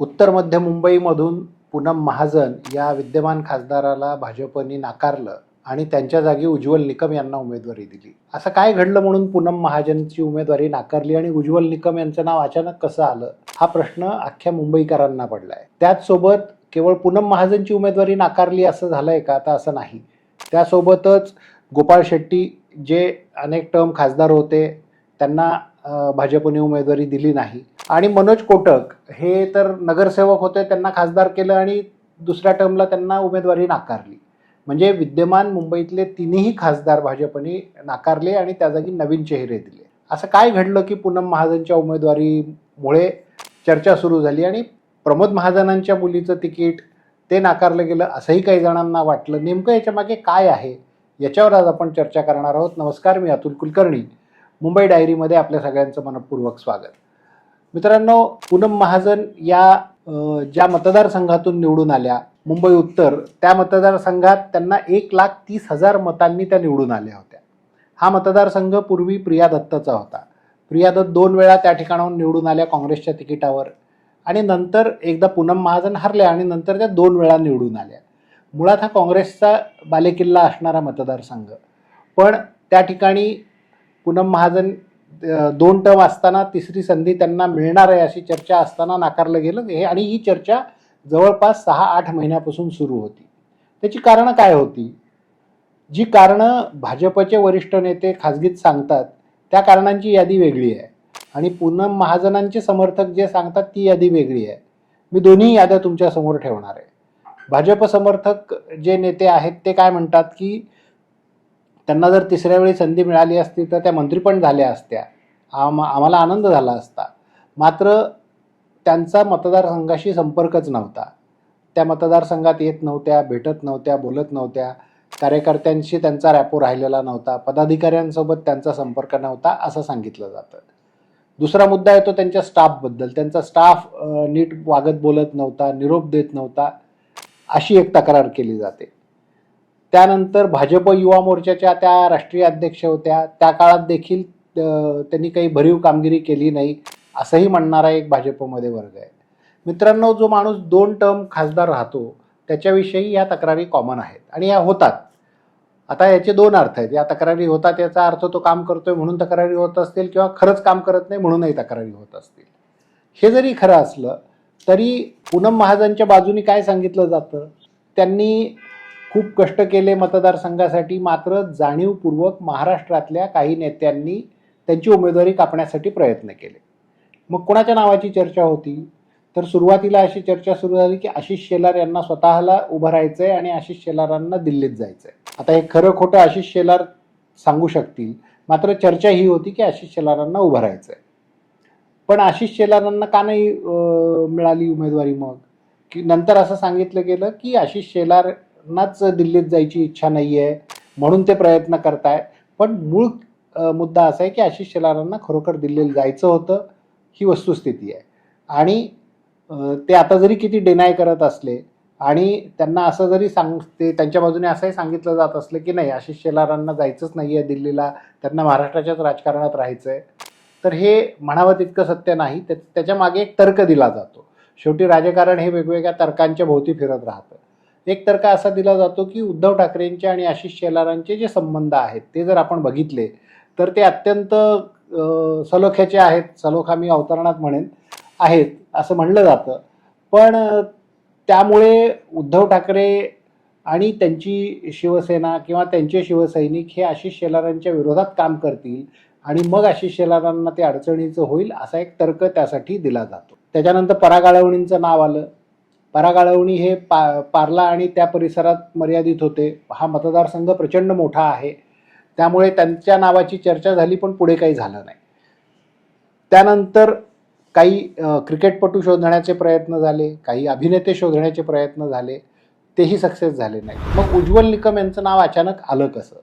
उत्तर मध्य मुंबईमधून पूनम महाजन या विद्यमान खासदाराला भाजपने नाकारलं आणि त्यांच्या जागी उज्ज्वल निकम यांना उमेदवारी दिली. असं काय घडलं म्हणून पूनम महाजनची उमेदवारी नाकारली आणि उज्ज्वल निकम यांचं नाव अचानक कसं आलं? हा प्रश्न अख्ख्या मुंबईकरांना पडलाय. त्याचसोबत केवळ पूनम महाजनची उमेदवारी नाकारली असं झालंय का? आता असं नाही. त्यासोबतच गोपाळ शेट्टी जे अनेक टर्म खासदार होते त्यांना भाजपने उमेदवारी दिली नाही. आणि मनोज कोटक हे तर नगरसेवक होते त्यांना खासदार केलं आणि दुसऱ्या टर्मला त्यांना उमेदवारी नाकारली. म्हणजे विद्यमान मुंबईतले तिन्ही खासदार भाजपने नाकारले आणि त्या जागी नवीन चेहरे दिले. असं काय घडलं की पूनम महाजनच्या उमेदवारीमुळे चर्चा सुरू झाली आणि प्रमोद महाजनांच्या मुलीचं तिकीट ते नाकारलं गेलं असंही काही जणांना वाटलं. नेमकं याच्यामागे काय आहे? याच्यावर आज आपण चर्चा करणार आहोत. नमस्कार मी अतुल कुलकर्णी. मुंबई डायरीमध्ये आपल्या सगळ्यांचं मनपूर्वक स्वागत. मित्रांनो पूनम महाजन या ज्या मतदारसंघातून निवडून आल्या मुंबई उत्तर त्या मतदारसंघात त्यांना एक लाख तीस हजार मतांनी त्या निवडून आल्या होत्या. हा मतदारसंघ पूर्वी प्रिया दत्ताचा होता. प्रिया दत्त दोन वेळा त्या ठिकाणाहून निवडून आल्या काँग्रेसच्या तिकिटावर आणि नंतर एकदा पूनम महाजन हरल्या आणि नंतर त्या दोन वेळा निवडून आल्या. मुळात हा काँग्रेसचा बालेकिल्ला असणारा मतदारसंघ. पण त्या ठिकाणी पूनम महाजन दोन टर्म असताना तिसरी संधी त्यांना मिळणार आहे अशी चर्चा असताना नाकारलं गेलं. हे आणि ही चर्चा जवळपास सहा आठ महिन्यापासून सुरू होती. त्याची कारणं काय होती? जी कारणं भाजपचे वरिष्ठ नेते खाजगीत सांगतात त्या कारणांची यादी वेगळी आहे. आणि पूनम महाजनांचे समर्थक जे सांगतात ती यादी वेगळी आहे. मी दोन्ही याद्या तुमच्यासमोर ठेवणार आहे. भाजप समर्थक जे नेते आहेत ते काय म्हणतात की त्यांना जर तिसऱ्या वेळी संधी मिळाली असती तर त्या मंत्री पण झाल्या असत्या. आम आम्हाला आनंद झाला असता. मात्र त्यांचा मतदारसंघाशी संपर्कच नव्हता. त्या मतदारसंघात येत नव्हत्या भेटत नव्हत्या बोलत नव्हत्या. कार्यकर्त्यांशी त्यांचा रॅपो राहिलेला नव्हता. पदाधिकाऱ्यांसोबत त्यांचा संपर्क नव्हता असं सांगितलं जातं. दुसरा मुद्दा येतो त्यांच्या स्टाफबद्दल त्यांचा स्टाफ नीट वागत बोलत नव्हता निरोप देत नव्हता. अशी एक तक्रार केली जाते. त्यानंतर भाजप युवा मोर्चाच्या त्या राष्ट्रीय अध्यक्ष होत्या. त्या काळात देखील त्यांनी काही भरीव कामगिरी केली नाही असंही म्हणणारा एक भाजपमध्ये वर्ग आहे. मित्रांनो जो माणूस दोन टर्म खासदार राहतो त्याच्याविषयी या तक्रारी कॉमन आहेत आणि या होतात. आता याचे दोन अर्थ आहेत. या तक्रारी होतात याचा अर्थ तो काम करतोय म्हणून तक्रारी होत असतील किंवा खरंच काम करत नाही म्हणूनही तक्रारी होत असतील. हे जरी खरं असलं तरी पूनम महाजनच्या बाजूनी काय सांगितलं जातं? त्यांनी खूप कष्ट केले मतदारसंघासाठी. मात्र जाणीवपूर्वक महाराष्ट्रातल्या काही नेत्यांनी त्यांची उमेदवारी कापण्यासाठी प्रयत्न केले. मग कोणाच्या नावाची चर्चा होती? तर सुरुवातीला अशी चर्चा सुरू झाली की आशिष शेलार यांना स्वतःला उभं राहायचं आहे आणि आशिष शेलारांना दिल्लीत जायचं आहे आता हे खरं खोटं आशिष शेलार सांगू शकतील. मात्र चर्चा ही होती की आशिष शेलारांना उभं राहायचं आहे पण आशिष शेलारांना का नाही मिळाली उमेदवारी मग? की नंतर असं सांगितलं गेलं की आशिष शेलार नाच दिल्लीत जायची इच्छा नाही आहे म्हणून ते प्रयत्न करताय. पण मूळ मुद्दा असा आहे की आशिष शेलारांना खरोखर दिल्लीला जायचं होतं ही वस्तुस्थिती आहे. आणि ते आता जरी किती डिनाय करत असले आणि त्यांना असं जरी सांग ते त्यांच्या बाजूने असंही सांगितलं जात असलं की नाही आशिष शेलारांना जायचंच नाही आहे दिल्लीला त्यांना महाराष्ट्राच्याच राजकारणात राहायचं आहे तर हे म्हणावं तितकं सत्य नाही. त्या त्याच्यामागे एक तर्क दिला जातो. शेवटी राजकारण हे वेगवेगळ्या तर्कांच्या भोवती फिरत राहतं. एक तर्क असा दिला जातो की उद्धव ठाकरेंचे आणि आशिष शेलारांचे जे संबंध आहेत ते जर आपण बघितले तर ते अत्यंत सलोख्याचे आहेत सलोखा मी अवतरणात म्हणेन आहेत असं म्हणलं जातं. पण त्यामुळे उद्धव ठाकरे आणि त्यांची शिवसेना किंवा त्यांचे शिवसैनिक हे आशिष शेलारांच्या विरोधात काम करतील आणि मग आशिष शेलारांना ते अडचणीचं होईल असा एक तर्क त्यासाठी दिला जातो. त्याच्यानंतर परागाळवणींचं नाव आलं. परागाळवणी हे पा पार्ला आणि त्या परिसरात मर्यादित होते. हा मतदारसंघ प्रचंड मोठा आहे. त्यामुळे त्यांच्या नावाची चर्चा झाली पण पुढे काही झालं नाही. त्यानंतर काही क्रिकेटपटू शोधण्याचे प्रयत्न झाले काही अभिनेते शोधण्याचे प्रयत्न झाले. तेही सक्सेस झाले नाही. मग उज्ज्वल निकम यांचं नाव अचानक आलं कसं?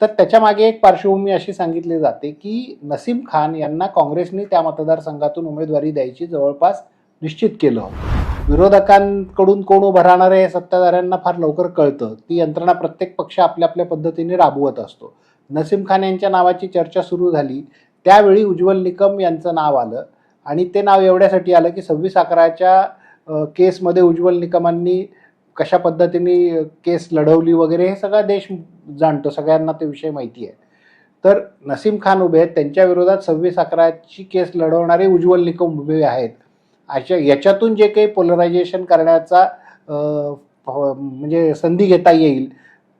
तर त्याच्यामागे एक पार्श्वभूमी अशी सांगितली जाते की नसीम खान यांना काँग्रेसने त्या मतदारसंघातून उमेदवारी द्यायची जवळपास निश्चित केलं होतं. विरोधकांकडून कोण उभं राहणार आहे हे सत्ताधाऱ्यांना फार लवकर कळतं. ती यंत्रणा प्रत्येक पक्ष आपल्या आपल्या पद्धतीने राबवत असतो. नसीम खान यांच्या नावाची चर्चा सुरू झाली. त्यावेळी उज्ज्वल निकम यांचं नाव आलं. आणि ते नाव एवढ्यासाठी आलं की सव्वीस अकराच्या केसमध्ये उज्ज्वल निकमांनी कशा पद्धतीने केस लढवली वगैरे हे सगळा देश जाणतो. सगळ्यांना ते विषय माहिती आहे. तर नसीम खान उभे आहेत. त्यांच्या विरोधात सव्वीस अकराची केस लढवणारे उज्ज्वल निकम उभे आहेत. अशा याच्यातून जे काही पोलरायझेशन करण्याचा म्हणजे संधी घेता येईल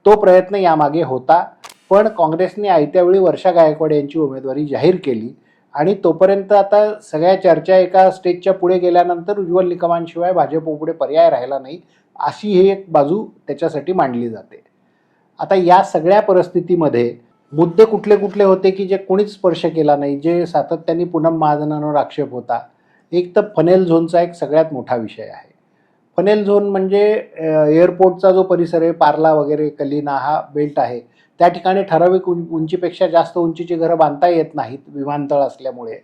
तो प्रयत्न यामागे होता. पण काँग्रेसने आयत्या वेळी वर्षा गायकवाड यांची उमेदवारी जाहीर केली आणि तोपर्यंत आता सगळ्या चर्चा एका स्टेजच्या पुढे गेल्यानंतर उज्ज्वल निकमांशिवाय भाजपपुढे पर्याय राहिला नाही अशी ही एक बाजू त्याच्यासाठी मांडली जाते. आता या सगळ्या परिस्थितीमध्ये मुद्दे कुठले कुठले होते की जे कोणीच स्पर्श केला नाही जे सातत्याने पुन्हा महाजनांवर आक्षेप होता एक तर फनेल झोनचा एक सगळ्यात मोठा विषय आहे. फनेल झोन म्हणजे एअरपोर्टचा जो परिसर आहे पार्ला वगैरे कलिना हा बेल्ट आहे. त्या ठिकाणी ठराविक उं उंचीपेक्षा जास्त उंचीची घरं बांधता येत नाहीत विमानतळ असल्यामुळे.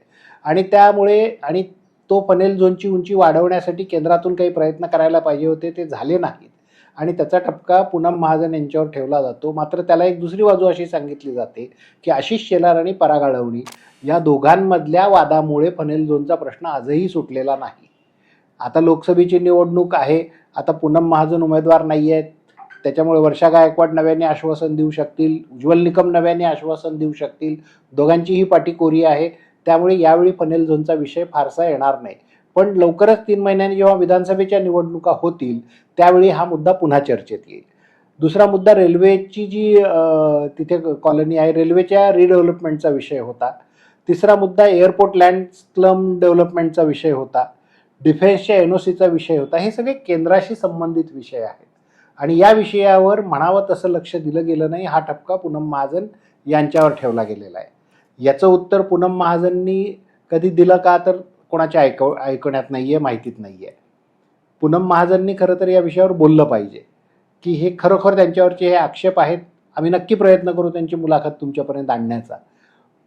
आणि त्यामुळे आणि तो फनेल झोनची उंची वाढवण्यासाठी केंद्रातून काही प्रयत्न करायला पाहिजे होते ते झाले नाहीत. आणि त्याचा ठपका पूनम महाजन यांच्यावर ठेवला जातो. मात्र त्याला एक दुसरी बाजू अशी सांगितली जाते की आशिष शेलार आणि परागाळवणी या दोघांमधल्या वादामुळे फनेल झोनचा प्रश्न आजही सुटलेला नाही. आता लोकसभेची निवडणूक आहे. आता पूनम महाजन उमेदवार नाही आहेत. त्याच्यामुळे वर्षा गायकवाड नव्याने आश्वासन देऊ शकतील. उज्ज्वल निकम नव्याने आश्वासन देऊ शकतील. दोघांचीही पाठी कोरी आहे. त्यामुळे यावेळी फनेल झोनचा विषय फारसा येणार नाही. पण लवकरच तीन महिन्यांनी जेव्हा विधानसभेच्या निवडणुका होतील त्यावेळी हा मुद्दा पुन्हा चर्चेत येईल. दुसरा मुद्दा रेल्वेची जी तिथे कॉलनी आहे रेल्वेच्या रिडेव्हलपमेंटचा विषय होता. तिसरा मुद्दा एअरपोर्ट लँड स्लम डेव्हलपमेंटचा विषय होता. डिफेन्सच्या एन ओ सीचा विषय होता. हे सगळे केंद्राशी संबंधित विषय आहेत. आणि या विषयावर म्हणावं तसं लक्ष दिलं गेलं नाही हा ठपका पूनम महाजन यांच्यावर ठेवला गेलेला आहे. याचं उत्तर पूनम महाजननी कधी दिलं का? तर कोणाच्या ऐक ऐकण्यात नाही आहे माहितीत नाही आहे पूनम महाजननी खरं तर या विषयावर बोललं पाहिजे. की हे खरोखर त्यांच्यावरचे हे आक्षेप आहेत आम्ही नक्की प्रयत्न करू त्यांची मुलाखत तुमच्यापर्यंत आणण्याचा.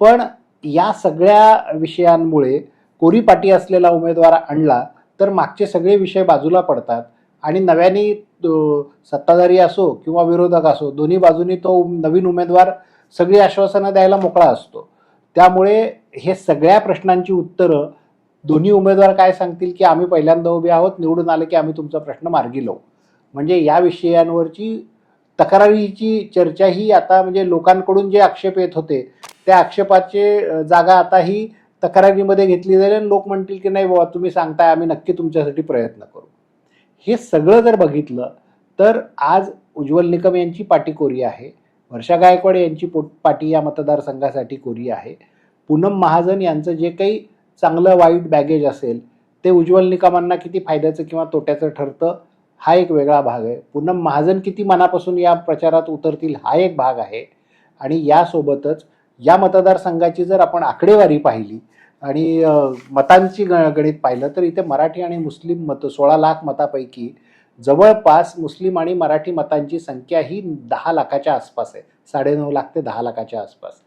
पण या सगळ्या विषयांमुळे कोरी पाटी असलेला उमेदवार आणला तर मागचे सगळे विषय बाजूला पडतात. आणि नव्याने तो सत्ताधारी असो किंवा विरोधक असो दोन्ही बाजूनी तो नवीन उमेदवार सगळी आश्वासनं द्यायला मोकळा असतो. त्यामुळे हे सगळ्या प्रश्नांची उत्तरं दोन्ही उमेदवार काय सांगतील की आम्ही पहिल्यांदा उभे आहोत निवडून आले की आम्ही तुमचा प्रश्न मार्गी लावू म्हणजे या विषयांवरची तक्रारीची चर्चा ही आता म्हणजे लोकांकडून जे आक्षेप येत होते त्या आक्षेपाचे जागा आता ही तक्रारीमध्ये घेतली जाईल आणि लोक म्हणतील की नाही बाबा तुम्ही सांगताय आम्ही नक्की तुमच्यासाठी प्रयत्न करू. हे सगळं जर बघितलं तर आज उज्ज्वल निकम यांची पाठी कोरी आहे वर्षा गायकवाड यांची पोट पाठी या मतदारसंघासाठी कोरी आहे पूनम महाजन यांचं जे काही चांगलं वाईट बॅगेज असेल ते उज्ज्वल निकमांना किती फायद्याचं किंवा तोट्याचं ठरतं हा एक वेगळा भाग आहे. पूनम महाजन किती मनापासून या प्रचारात उतरतील हा एक भाग आहे. आणि यासोबतच या मतदारसंघाची जर आपण आकडेवारी पाहिली आणि मतांची ग गणित पाहिलं तर इथे मराठी आणि मुस्लिम मतं सोळा लाख मतापैकी जवळपास मुस्लिम आणि मराठी मतांची संख्या ही दहा लाखाच्या आसपास आहे. साडेनऊ लाख ते दहा लाखाच्या आसपास.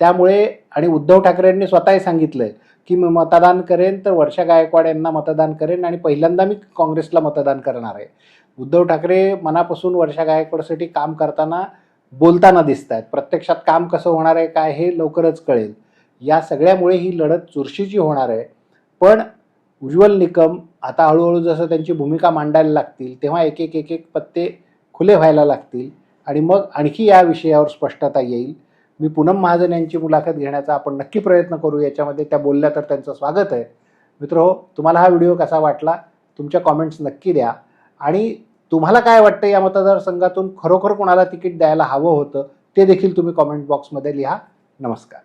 त्यामुळे आणि उद्धव ठाकरेंनी स्वतःही सांगितलंय की मी मतदान करेन तर वर्षा गायकवाड यांना मतदान करेन आणि पहिल्यांदा मी काँग्रेसला मतदान करणार आहे. उद्धव ठाकरे मनापासून वर्षा गायकवाडसाठी काम करताना बोलताना दिसत आहेत प्रत्यक्षात काम कसं होणार आहे काय हे लवकरच कळेल. या सगळ्यामुळे ही लढत चुरशीची होणार आहे. पण उज्ज्वल निकम आता हळूहळू जसं त्यांची भूमिका मांडायला लागतील तेव्हा एक एक एक एक पत्ते खुले व्हायला लागतील. आणि मग आणखी या विषयावर स्पष्टता येईल. मी पूनम महाजन यांची मुलाखत घेण्याचा आपण नक्की प्रयत्न करू. याच्यामध्ये त्या बोलल्या तर त्यांचं स्वागत आहे. मित्र हो तुम्हाला हा व्हिडिओ कसा वाटला? तुमच्या कॉमेंट्स नक्की द्या. आणि तुम्हाला काय वाटतं या मतदारसंघातून? खरोखर कोणाला तिकीट द्यायला हवं होतं? ते देखील तुम्ही कॉमेंट बॉक्समध्ये लिहा. नमस्कार.